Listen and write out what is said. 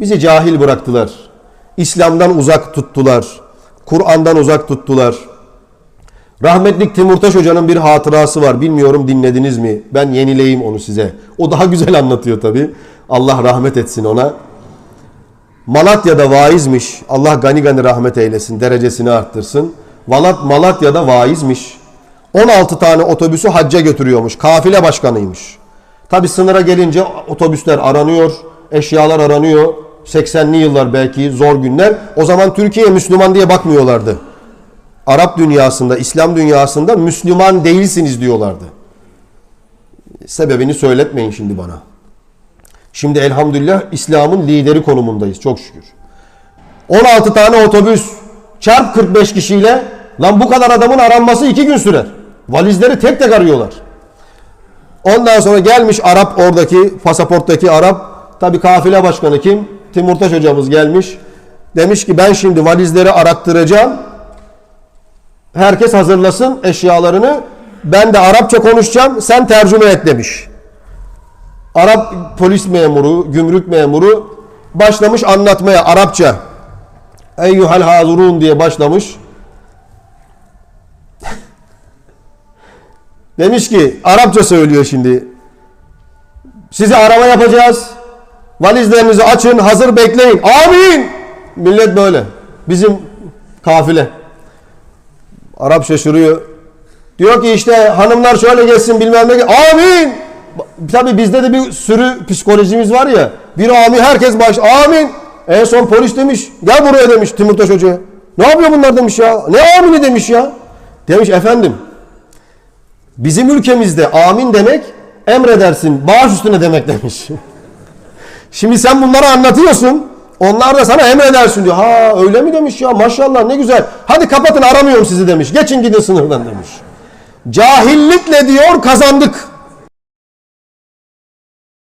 Bizi cahil bıraktılar. İslam'dan uzak tuttular. Kur'an'dan uzak tuttular. Rahmetlik Timurtaş Hoca'nın bir hatırası var. Bilmiyorum dinlediniz mi? Ben yenileyim onu size. O daha güzel anlatıyor tabi. Allah rahmet etsin ona. Malatya'da vaizmiş. Allah gani gani rahmet eylesin. Derecesini arttırsın. Malat Malatya'da vaizmiş. 16 tane otobüsü hacca götürüyormuş. Kafile başkanıymış. Tabi sınıra gelince otobüsler aranıyor. Eşyalar aranıyor. 80'li yıllar belki zor günler. O zaman Türkiye Müslüman diye bakmıyorlardı. Arap dünyasında, İslam dünyasında Müslüman değilsiniz diyorlardı. Sebebini söyletmeyin şimdi bana. Şimdi elhamdülillah İslam'ın lideri konumundayız çok şükür. 16 tane otobüs çarp 45 kişiyle lan bu kadar adamın aranması 2 gün sürer. Valizleri tek tek arıyorlar. Ondan sonra gelmiş Arap oradaki pasaporttaki Arap tabi kafile başkanı kim? Timurtaş hocamız gelmiş. Demiş ki ben şimdi valizleri arattıracağım. Herkes hazırlasın eşyalarını. Ben de Arapça konuşacağım. Sen tercüme et demiş. Arap polis memuru, gümrük memuru başlamış anlatmaya Arapça. Eyyuhel hazurun diye başlamış. Demiş ki Arapça söylüyor şimdi. Size arama yapacağız. Valizlerinizi açın, hazır bekleyin. Amin. Millet böyle. Bizim kafile. Arap şaşırıyor. Diyor ki işte hanımlar şöyle geçsin bilmem ne. Amin. Tabi bizde de bir sürü psikolojimiz var ya. Bir amin herkes baş. Amin. En son polis demiş. Gel buraya demiş Timurtaş Hoca'ya. Ne yapıyor bunlar demiş ya. Ne amini demiş ya. Demiş efendim. Bizim ülkemizde amin demek emredersin bağış üstüne demek demiş. Şimdi sen bunları anlatıyorsun. Onlar da sana emredersin diyor. Ha öyle mi demiş ya maşallah ne güzel. Hadi kapatın aramıyorum sizi demiş. Geçin gidin sınırdan demiş. Cahillikle diyor kazandık.